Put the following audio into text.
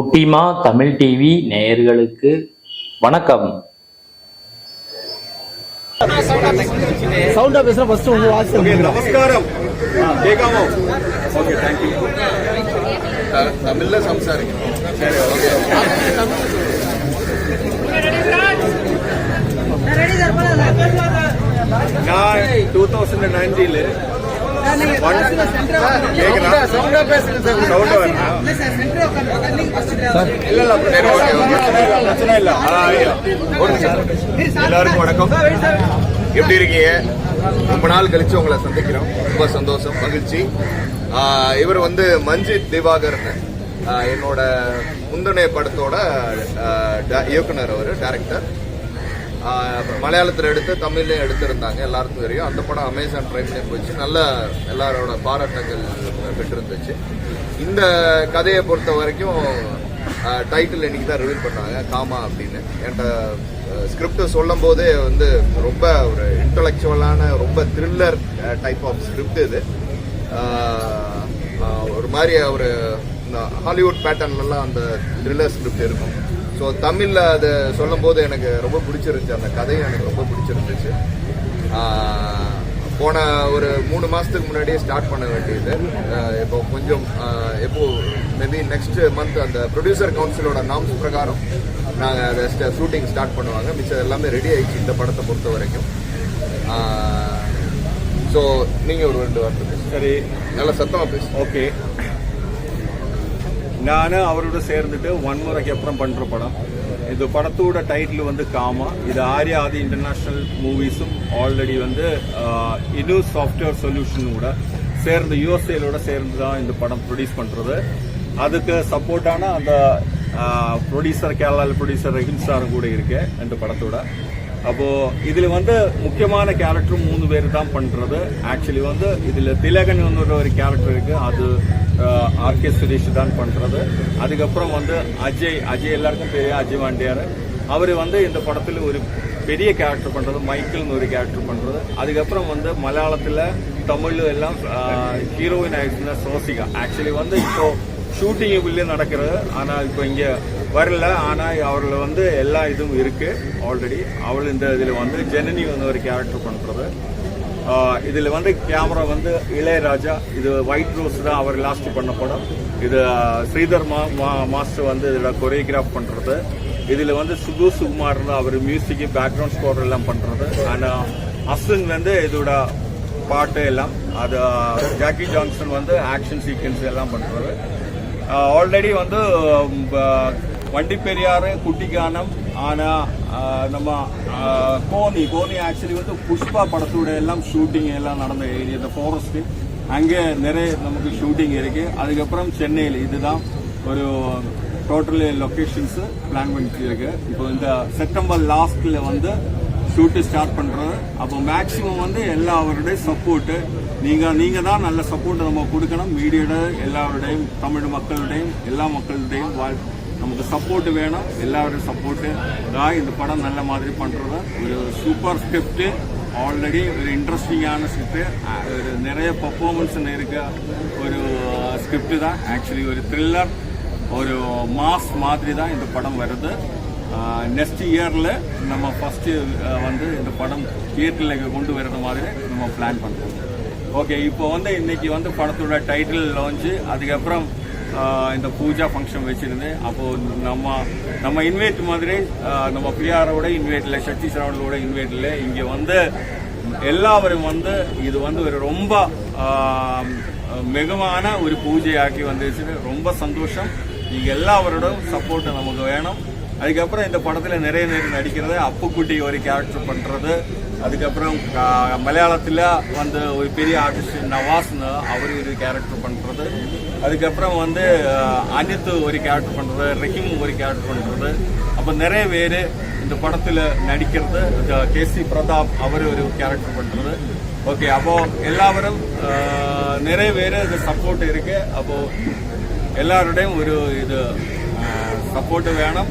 குட்டிமா தமிழ் டிவி நேயர்களுக்கு வணக்கம். சவுண்டா பேசுற ஃபர்ஸ்ட் நான் டூ தௌசண்ட் நைன்டீன்ல சவுண்டா பேசுங்க பிரச்சனை இல்ல பிரச்சனை இல்ல ஒரு நிமிஷம் எல்லாருக்கும் வணக்கம். எப்படி இருக்கீங்க? ரொம்ப நாள் கழிச்சு உங்களை சந்திக்கிறோம். ரொம்ப சந்தோஷம் மகிழ்ச்சி. இவர் வந்து மஞ்சித் திவாகர்னு. என்னோட முந்தனைய படத்தோட இயக்குனர் அவர் டேரக்டர் மலையாளத்தில் எடுத்து தமிழ்லையும் எடுத்திருந்தாங்க. எல்லாருக்கும் தெரியும். அந்த படம் அமேசான் பிரைம்லேயும் போச்சு நல்ல எல்லாரோட பாராட்டங்கள் பெற்றிருந்துச்சு. இந்த கதையை பொறுத்த வரைக்கும் டைட்டில் இன்னைக்கு தான் ரிவீல் பண்ணாங்க. காமா அப்படின்னு. என்கிட்ட ஸ்கிரிப்ட் சொல்லும் போதே வந்து ரொம்ப ஒரு இன்டலெக்சுவலான ரொம்ப த்ரில்லர் டைப் ஆஃப் ஸ்கிரிப்ட் இது. ஒரு மாதிரி ஒரு இந்த ஹாலிவுட் பேட்டர்ன்லாம் அந்த த்ரில்லர் ஸ்கிரிப்ட் இருக்கும். ஸோ தமிழில் அதை சொல்லும்போது எனக்கு ரொம்ப பிடிச்சிருந்துச்சு. அந்த கதையும் எனக்கு ரொம்ப பிடிச்சிருந்துச்சு. போன ஒரு மூணு மாதத்துக்கு முன்னாடியே ஸ்டார்ட் பண்ண வேண்டியது. இப்போ கொஞ்சம் எப்போ மேபி நெக்ஸ்ட் மந்த் அந்த ப்ரொடியூசர் கவுன்சிலோட நாம்ஸ் பிரகாரம் நாங்கள் அதை ஷூட்டிங் ஸ்டார்ட் பண்ணுவாங்க. மிச்சம் எல்லாமே ரெடி ஆயிடுச்சு இந்த படத்தை பொறுத்த வரைக்கும். ஸோ நீங்கள் ஒரு ரெண்டு வார்த்தை சரி. நல்லா சத்தமாக பேசுங்க. ஓகே. நான் அவரோட சேர்ந்துட்டு வன்முறைக்கு அப்புறம் பண்ற படம். இது படத்தோட டைட்டில் வந்து காமா. இது ஆர்யா ஆதி இன்டர்நேஷனல் மூவிஸும் ஆல்ரெடி வந்து இனு சாஃப்ட்வேர் சொல்யூஷனோட சேர்ந்து யூஎஸ்ஏலோட சேர்ந்து தான் இந்த படம் ப்ரொடியூஸ் பண்ணுறது அதுக்கு சப்போர்ட்டான அந்த ப்ரொடியூசர் கேரளாவில் ப்ரொடியூசர் ரஹிம் சாரும் கூட இருக்கு இந்த படத்தோட. அப்போ இதில் வந்து முக்கியமான கேரக்டரும் மூணு பேர் தான் பண்ணுறது ஆக்சுவலி வந்து இதில் திலகன் வந்து ஒரு கேரக்டர் இருக்குது அது ஆர்கே சுரேஷ் தான் பண்றது. அதுக்கப்புறம் வந்து அஜய் அஜய் எல்லாருக்கும் பெரிய அஜய் வாண்டியார். அவர் வந்து இந்த படத்தில் ஒரு பெரிய கேரக்டர் பண்றது மைக்கிள்னு ஒரு கேரக்டர் பண்றது. அதுக்கப்புறம் வந்து மலையாளத்தில் தமிழ் எல்லாம் ஹீரோயின் ஆயிடுச்சுன்னா சோசிகா. ஆக்சுவலி வந்து இப்போ ஷூட்டிங் உள்ளே நடக்கிறது. ஆனால் இப்போ இங்கே வரல. ஆனால் அவரில் வந்து எல்லா இதுவும் இருக்கு ஆல்ரெடி அவள் இந்த இதில் வந்து ஜனனி வந்து ஒரு கேரக்டர் பண்றது. இதில் வந்து கேமரா வந்து இளையராஜா இது ஒயிட் ரோஸ் தான் அவர் லாஸ்ட் பண்ண படம். இது ஸ்ரீதர் மா மா- மாஸ்டர் வந்து இதோட கொரியோகிராஃப் பண்ணுறது இதில் வந்து சுகு சுகுமார் தான் அவர் மியூசிக்கு பேக்ரவுண்ட் ஸ்கோர் எல்லாம் பண்ணுறது அண்ட் அஸ்வின் வந்து இதோட பாட்டு எல்லாம் அது ஜாக்கி ஜான்சன் வந்து ஆக்ஷன் சீக்வன்ஸ் எல்லாம் பண்ணுறது ஆல்ரெடி வந்து வண்டிப்பெரியாறு வண்டி பெரியாறு குட்டிக்கானம் ஆனா நம்ம கோனி. கோனி ஆக்சுவலி வந்து புஷ்பா படத்தோட எல்லாம் ஷூட்டிங் எல்லாம் நடந்த ஏரியா இந்த ஃபாரஸ்ட் அங்கே நிறைய நமக்கு ஷூட்டிங் இருக்கு. அதுக்கப்புறம் சென்னையில் இதுதான் ஒரு டோட்டல் லொக்கேஷன்ஸ் பிளான் பண்ணிட்டு இருக்கு. இப்போ இந்த செப்டம்பர் லாஸ்ட்ல வந்து ஷூட்டு ஸ்டார்ட் பண்ணுறது அப்போ மேக்சிமம் வந்து எல்லாருடைய சப்போர்ட்டு நீங்கள் நீங்கள் தான் நல்ல சப்போர்ட் நம்ம கொடுக்கணும். மீடியோட எல்லாருடையும் தமிழ் மக்களுடையும் எல்லா மக்களுடையும் வாழ் நமக்கு சப்போர்ட் வேணும். எல்லாருடைய சப்போர்ட்டு தான் இந்த படம் நல்ல மாதிரி பண்ணுறது ஒரு சூப்பர் ஸ்கிரிப்ட் ஆல்ரெடி ஒரு இன்ட்ரெஸ்டிங்கான ஸ்கிரிப்ட் ஒரு நிறைய பர்ஃபார்மன்ஸ் இருக்க ஒரு ஸ்கிரிப்ட் தான். ஆக்சுவலி ஒரு த்ரில்லர் ஒரு மாஸ் மாதிரி தான் இந்த படம் வருது. நெக்ஸ்ட் இயரில் நம்ம ஃபஸ்ட்டு வந்து இந்த படம் தியேட்டரில் கொண்டு வர்ற மாதிரி நம்ம பிளான் பண்ணுறோம் ஓகே இப்போ வந்து இன்னைக்கு வந்து படத்தோட டைட்டில் லான்ச்சு அதுக்கப்புறம் இந்த பூஜா ஃபங்க்ஷன் வச்சுருந்தேன். அப்போது நம்ம நம்ம இன்வைட் மாதிரி நம்ம பிஆரோட இன்வைட்டில் சக்தி சரவணோட இன்வைட்டில் இங்கே வந்து எல்லாவரும் வந்து இது வந்து ஒரு ரொம்ப மிகமான ஒரு பூஜையாக்கி வந்துச்சு ரொம்ப சந்தோஷம். இங்கே எல்லாவரோடும் சப்போர்ட்டு நமக்கு வேணும். அதுக்கப்புறம் இந்த படத்துல நிறைய நேரம் நடிக்கிறது அப்புக்குட்டி ஒரு கேரக்டர் பண்றது. அதுக்கப்புறம் மலையாளத்தில் வந்து ஒரு பெரிய ஆர்டிஸ்ட் நவாஸ்னு அவர் ஒரு கேரக்டர் பண்றது. அதுக்கப்புறம் வந்து அனித் ஒரு கேரக்டர் பண்றது ரஹீம் ஒரு கேரக்டர் பண்றது. அப்ப நிறைய பேர் இந்த படத்துல நடிக்கிறது கே சி பிரதாப் அவர் ஒரு கேரக்டர் பண்றது. ஓகே அப்போ எல்லாரும் நிறைய பேர் இது சப்போர்ட் இருக்கு. அப்போ எல்லாருடையும் ஒரு இது சப்போர்ட் வேணும்.